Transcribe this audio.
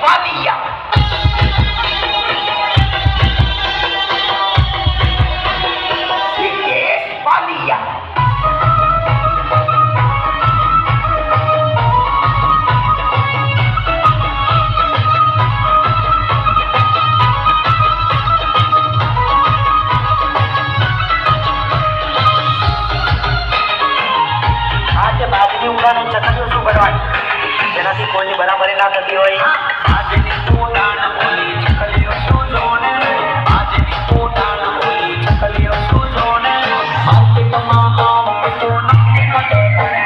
Estefania. Jangan sih kau ini barang-barang nak ketiwi. Música